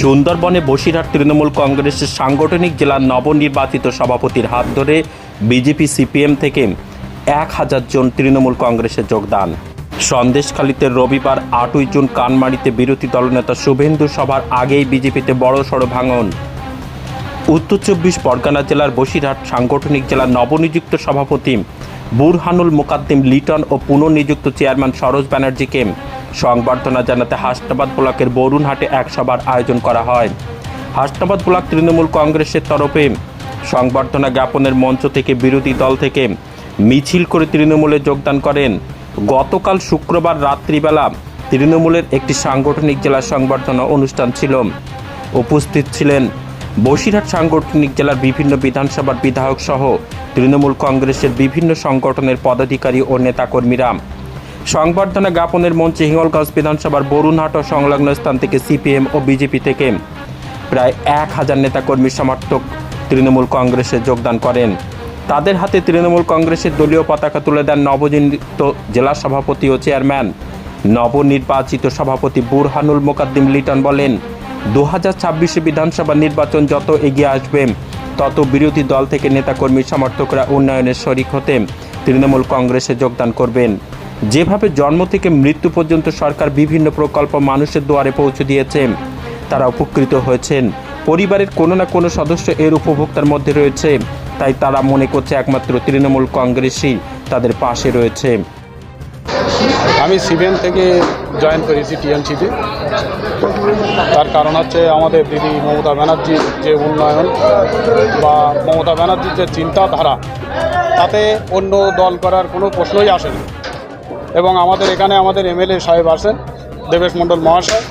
সুন্দরবনে বসিরহাট তৃণমূল কংগ্রেসের সাংগঠনিক জেলার নবনির্বাচিত সভাপতির হাত ধরে বিজেপি সিপিএম থেকে এক হাজার জন তৃণমূল কংগ্রেসে যোগদান। সন্দেশখালীতে রবিবার আটই জুন কানমারিতে বিরোধী দলনেতা শুভেন্দু সভার আগেই বিজেপিতে বড় সড় ভাঙন। উত্তর চব্বিশ পরগনা জেলার বসিরহাট সাংগঠনিক জেলার নবনিযুক্ত সভাপতি বুরহানুল মোকাদ্দিম লিটন ও পুনর্নিযুক্ত চেয়ারম্যান সরোজ ব্যানার্জিকে সংবর্ধনা জানাতে হাসনাবাদ ব্লকের বরুণহাটে এক সভার আয়োজন করা হয়। হাসনাবাদ ব্লক তৃণমূল কংগ্রেসের তরফে সংবর্ধনা জ্ঞাপনের মঞ্চ থেকে বিরোধী দল থেকে মিছিল করে তৃণমূলে যোগদান করেন। গতকাল শুক্রবার রাত্রিবেলা তৃণমূলের একটি সাংগঠনিক জেলা সংবর্ধনা অনুষ্ঠান ছিল। উপস্থিত ছিলেন বসিরহাট সাংগঠনিক জেলার বিভিন্ন বিধানসভার বিধায়ক সহ তৃণমূল কংগ্রেসের বিভিন্ন সংগঠনের পদাধিকারী ও নেতাকর্মীরা। সংবর্ধনা জ্ঞাপনের মঞ্চে হিঙ্গলগঞ্জ বিধানসভার বরুণহাট সংলগ্ন স্থান থেকে সিপিএম ও বিজেপি থেকে প্রায় এক হাজার নেতাকর্মী সমর্থক তৃণমূল কংগ্রেসে যোগদান করেন। তাদের হাতে তৃণমূল কংগ্রেসের দলীয় পতাকা তুলে দেন নবনির্মিত জেলা সভাপতি ও চেয়ারম্যান। নবনির্বাচিত সভাপতি বুরহানুল মোকাদ্দিম লিটন বলেন দু হাজার ছাব্বিশে বিধানসভা নির্বাচন যত এগিয়ে আসবে, তত বিরোধী দল থেকে নেতাকর্মী সমর্থকরা উন্নয়নের শরিক হতে তৃণমূল কংগ্রেসে যোগদান করবেন। যেভাবে জন্ম থেকে মৃত্যু পর্যন্ত সরকার বিভিন্ন প্রকল্প মানুষের দুয়ারে পৌঁছে দিয়েছে, তারা উপকৃত হয়েছেন। পরিবারের কোনো না কোনো সদস্য এর উপভোক্তার মধ্যে রয়েছে, তাই তারা মনে করছে একমাত্র তৃণমূল কংগ্রেসই তাদের পাশে রয়েছে। আমি সিভিএম থেকে জয়েন করেছি টিএমসিতে তার কারণ হচ্ছে আমাদের দিদি মমতা ব্যানার্জির যে উন্নয়ন বা মমতা ব্যানার্জির যে চিন্তাধারা, তাতে অন্য দল করার কোনো প্রশ্নই আসেনি এবং আমাদের এখানে আমাদের এমএলএ সাহেব আছেন, দেবেশ মণ্ডল মহাশয়।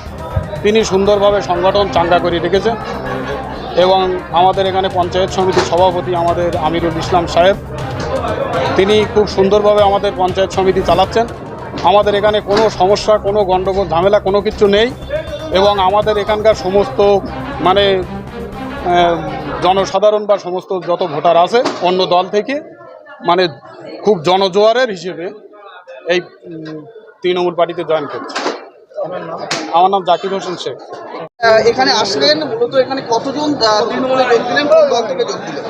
তিনি সুন্দরভাবে সংগঠন চাঙ্গা করে রেখেছেন এবং আমাদের এখানে পঞ্চায়েত সমিতির সভাপতি আমাদের আমিরুল ইসলাম সাহেব। তিনি খুব সুন্দরভাবে আমাদের পঞ্চায়েত সমিতি চালাচ্ছেন। আমাদের এখানে কোনো সমস্যা, কোনো গণ্ডগোল, ঝামেলা কোনো কিছু নেই এবং আমাদের এখানকার সমস্ত মানে জনসাধারণ বা সমস্ত যত ভোটার আছে অন্য দল থেকে মানে খুব জনজোয়ারের হিসেবে এই তৃণমূল পার্টিতে জয়েন করছে। আমার নাম জাকির হোসেন শেখ। এখানে আসলেন মূলত এখানে কতজন তৃণমূলে যোগ দিলেন কোন যোগ দিলেন?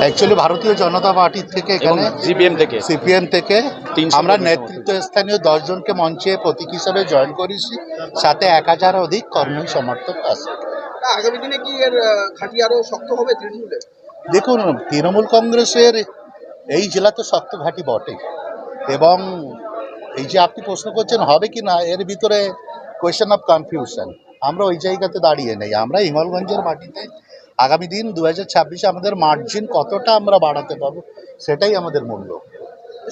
অ্যাকচুয়ালি ভারতীয় জনতা পার্টি থেকে এখানে সিপিএম থেকে। সিপিএম থেকে আমরা নেতৃত্ব স্থানীয় দশজনকে মঞ্চে প্রতীক হিসাবে জয়েন করেছি। সাথে এক হাজার অধিক কর্মী সমর্থক আছে। আগামী দিনে কি এর আরও শক্ত হবে তৃণমূলে? দেখুন তৃণমূল কংগ্রেসের এই জেলা তো শক্ত ঘাঁটি বটে এবং এই যে আপনি প্রশ্ন করছেন হবে কি না, এর ভিতরে কোয়েশ্চেন অফ কনফিউশন আমরা ওই জায়গাতে দাঁড়িয়ে নেই। আমরা হিমালগঞ্জের মাটিতে আগামী দিন দু হাজার ছাব্বিশে আমাদের মার্জিন কতটা আমরা বাড়াতে পারব, সেটাই আমাদের মূল্য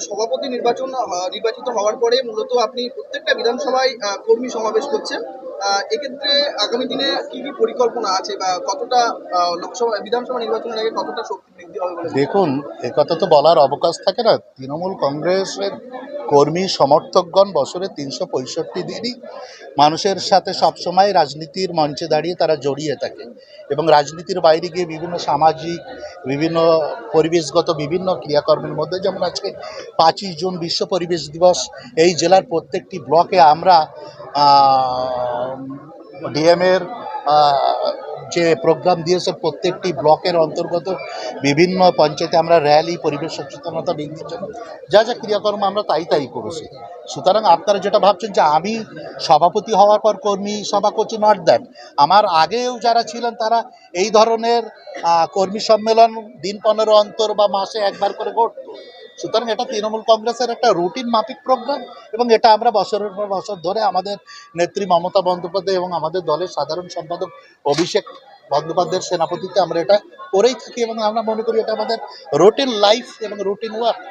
সভাপতি নির্বাচন নির্বাচিত হওয়ার পরে মূলত আপনি প্রত্যেকটা বিধানসভায় কর্মী সমাবেশ করছেন। এক্ষেত্রে আগামী দিনে কি কি পরিকল্পনা আছে বা কতটা লোকসভা, বিধানসভা নির্বাচনের আগে কতটা শক্তি বৃদ্ধি হবে দেখুন কথা তো বলার অবকাশ থাকে না। তৃণমূল কংগ্রেসের কর্মী সমর্থকগণ বছরে তিনশো পঁয়ষট্টি দিনই মানুষের সাথে সবসময় রাজনীতির মঞ্চে দাঁড়িয়ে তারা জড়িয়ে থাকে এবং রাজনীতির বাইরে গিয়ে বিভিন্ন সামাজিক, বিভিন্ন পরিবেশগত বিভিন্ন ক্রিয়াকর্মের মধ্যে, যেমন আজকে পাঁচই জুন বিশ্ব পরিবেশ দিবস, এই জেলার প্রত্যেকটি ব্লকে আমরা ডিএমের যে প্রোগ্রাম দিয়েছে প্রত্যেকটি ব্লকের অন্তর্গত বিভিন্ন পঞ্চায়েতে আমরা র্যালি, পরিবেশ সচেতনতা বৃদ্ধির জন্য যা যা ক্রিয়াকর্ম আমরা তাই তাই করেছি। সুতরাং আপনারা যেটা ভাবছেন যে আমি সভাপতি হওয়ার পর কর্মী সভা করছি নট দ্যাট আমার আগেও যারা ছিলেন তারা এই ধরনের কর্মী সম্মেলন দিন পনেরো অন্তর বা মাসে একবার করে ঘটতো সুতরাং এটা তৃণমূল কংগ্রেসের একটা রুটিন মাফিক প্রোগ্রাম এবং এটা আমরা বছরের পর বছর ধরে আমাদের নেত্রী মমতা বন্দ্যোপাধ্যায় এবং আমাদের দলের সাধারণ সম্পাদক অভিষেক বন্দ্যোপাধ্যায়ের সেনাপতিতে আমরা এটা করেই থাকি এবং আমরা মনে করি এটা আমাদের রুটিন লাইফ এবং রুটিন ওয়ার্ক।